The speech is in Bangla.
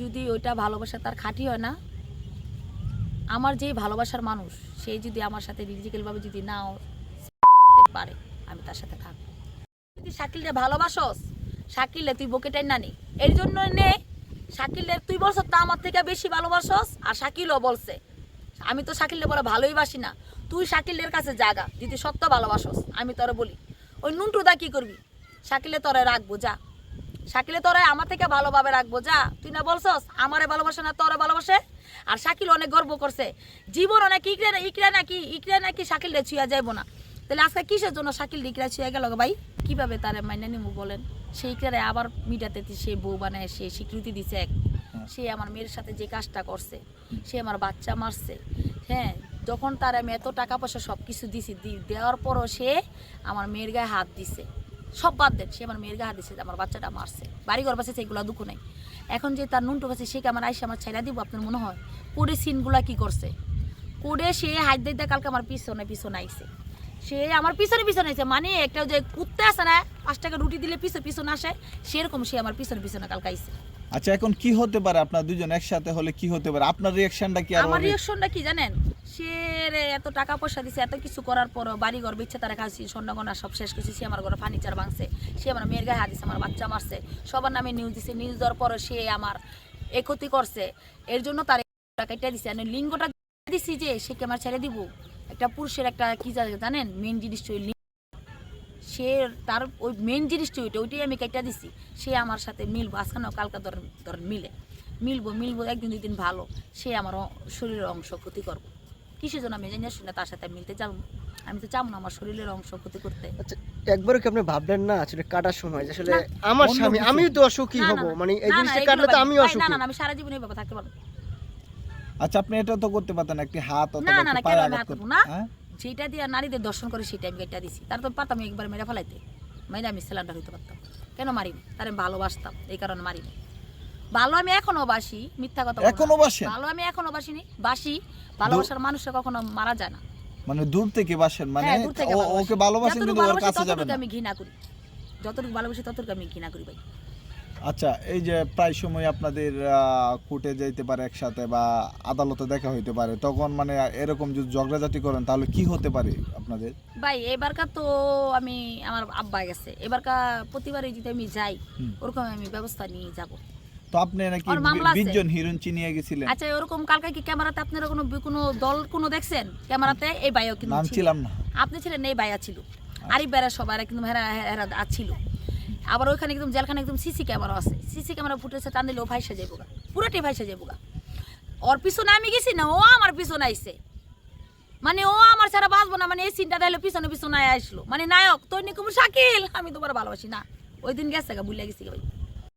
যদি ওইটা ভালোবাসা তার খাঁটি হয় না, আমার যে ভালোবাসার মানুষ, সে যদি আমার সাথে ফিজিক্যালভাবে যদি নাও পারে, আমি তার সাথে থাকব। যদি শাকিলরে ভালোবাসস শাকিলে তুই বকে টাই না নি এর জন্য নে শাকিলে তুই বলছ তা আমার থেকে বেশি ভালোবাসস, আর শাকিলও বলছে, আমি তো শাকিলে বলে ভালোই বাসি না। তুই শাকিলের কাছে জাগা, যদি সত্য ভালোবাসস, আমি তোরে বলি। ওই নুনটুদা কি করবি? শাকিলে তোরে রাখব, যা। শাকিলে তোরে আমার থেকে ভালোভাবে রাখব যা। তুই না বলছস? আমারে ভালোবাসে না তোরে ভালোবাসে? আর শাকিল অনেক গর্ব করছে। জীবন অনেক ইকরে না ইকরে নাকি ইকরে নাকি শাকিল রে ছুঁয়া যাইবো না। তাহলে আজকে কিসের জন্য শাকিল ইকরা ছুঁয়া গেল ভাই? কীভাবে তারে মাইনা নিমু বলেন? সেই ইকরারে আবার মিটাতে সে বউ বানায় সে স্বীকৃতি দিছে এক। সে আমার মেয়ের সাথে যে কাজটা করছে সে আমার বাচ্চা মারছে। হ্যাঁ যখন তার আমি এত টাকা পয়সা সব কিছু দিছি দেওয়ার পরও সে আমার মেয়ের গায়ে হাত দিছে। সব বাদ দেন সে আমার মেয়ের হাত দিছে আমার বাচ্চাটা মারছে বাড়ি ঘর বাসে সেগুলো দুঃখ নাই। এখন যে তার নুনটু কাছে সে আমার আইসে আমার ছেড়া দিব আপনার মনে হয়? কোডে সিনগুলা কি করছে? কোডে সে হাত দিতে কালকে আমার পিছনে পিছনে আইছে। সে আমার পিছনে পিছনে আইছে মানে একটা যে কুত্তে আছে না পাঁচ টাকা রুটি দিলে পিছনে পিছনে আসে সেরকম সে আমার পিছনে পিছনে কালকে আইছে। আচ্ছা এখন কি হতে পারে আপনার দুজন একসাথে হলে কি হতে পারে? আপনার রিয়াকশনটা কি আমার রিয়াকশনটা কি জানেন? সে রে এত টাকা পয়সা দিছে, এত কিছু করার পরও বাড়ি ঘর বেচ্ছে তারা খাচ্ছি স্বর্ণগণা সব শেষ করছে সে আমার ঘরে ফার্নিচার ভাঙছে, সে আমার মেয়ের গায়ে হাত দিছে, আমার বাচ্চা মারছে, সবার নামে নিউজ দিছে নিউজ দেওয়ার পরও সে আমার এ ক্ষতি করছে। এর জন্য তার কেটে দিছে আমি লিঙ্গটা দিছি যে সে কি আমার ছেড়ে দিব। একটা পুরুষের একটা কি জানে- জানেন? মেন জিনিসটা ওই লিঙ্গ। সে তার ওই মেন জিনিসটা ওইটা, ওইটাই আমি কেটে দিছি। সে আমার সাথে মিলবো, আজকে না কালকে ধর ধর মিলে। মিলবো মিলবো, একদিন দুই দিন ভালো। সে আমার শরীরের অংশ ক্ষতি করব। কিসের জন্য আমি জানি না শুনে তার সাথে মিলতে চাবো আমি তো চাবো না আমার শরীরের অংশ ক্ষতি করতে। আচ্ছা একবারও কি আপনি ভাবলেন না আসলে কাটার সময়? যে আসলে আমার স্বামী। আমিও তো অসুখী হব না, না। মানে এই না, না, জিনিসটা কাটলে তো আমিও অসুখী না না না, আমি সারা জীবন এইভাবে থাকতে পারব আচ্ছা আপনি এটা তো করতে পারতেন একটি হাত না, অথবা না, না, কেন আমি আঘাত হাত করতে না? হ্যাঁ? যেটা দিয়ে নারীদের দর্শন করে সেটা আমি এটা দিছি। তার তো পারতাম আমি একবার মেরে ফেলাইতে। মেরে আমি সিলিন্ডার হইতে পারতাম। কেন মারিনি? তার আমি ভালোবাসতাম এই কারণে মারিনি। ভালো আমি এখনও বাসি মিথ্যা কথা এখনও বাসেন? ভালো আমি এখনও বাসিনি বাসি। ভালোবাসার মানুষে কখনো মারা যায় না। মানে দূর থেকে বাসেন মানে হ্যাঁ। ওকে ভালোবাসেন কিন্তু ওর কাছে যাবেন না। আমি ঘৃণা করি। যতটুকু ভালোবাসি ততটুকু আমি ঘৃণা করি ভাই। আচ্ছা এই যে প্রায় সময় আপনাদের কোর্টে যাইতে পারে একসাথে বা আদালতে দেখা হইতে পারে তখন মানে এরকম যদি ঝগড়াঝাটি করেন তাহলে কি হতে পারে আপনাদের? ভাই এবারকার তো আমি আমার আব্বা গেছে। এবারকার প্রতিবারে যদি আমি যাই ওরকম আমি ব্যবস্থা নিয়ে যাব। তো আপনি নাকি জন হিরোইন গেছিলেন। আচ্ছা ওরকম কালকে কি ক্যামেরাতে আপনারা কোনো কোনো দল কোনো দেখছেন? ক্যামেরাতে এই কিন্তু নাম ছিলাম না। আপনি ছিলেন এই ছিল। আরিফ বেড়া সবার একদম হেরা হেরা ছিল। আবার ওইখানে একদম জেলখানে একদম সিসি ক্যামেরা আছে। সিসি ক্যামেরা ফুটেছে টান দিলে ও ভাইসে যাইব গা। পুরোটাই ভাইসে যাইব গা। ওর পিছনে আমি গেছি না ও আমার পিছনে আইছে। মানে ও আমার ছাড়া বাঁচবো না মানে এই সিনটা দিলে পিছনে পিছনে আসলো। মানে নায়ক তোর নিকুম শাকিল আমি তোমার ভালোবাসি না। ওই দিন গেছে গা ভুলে গেছি ভাই।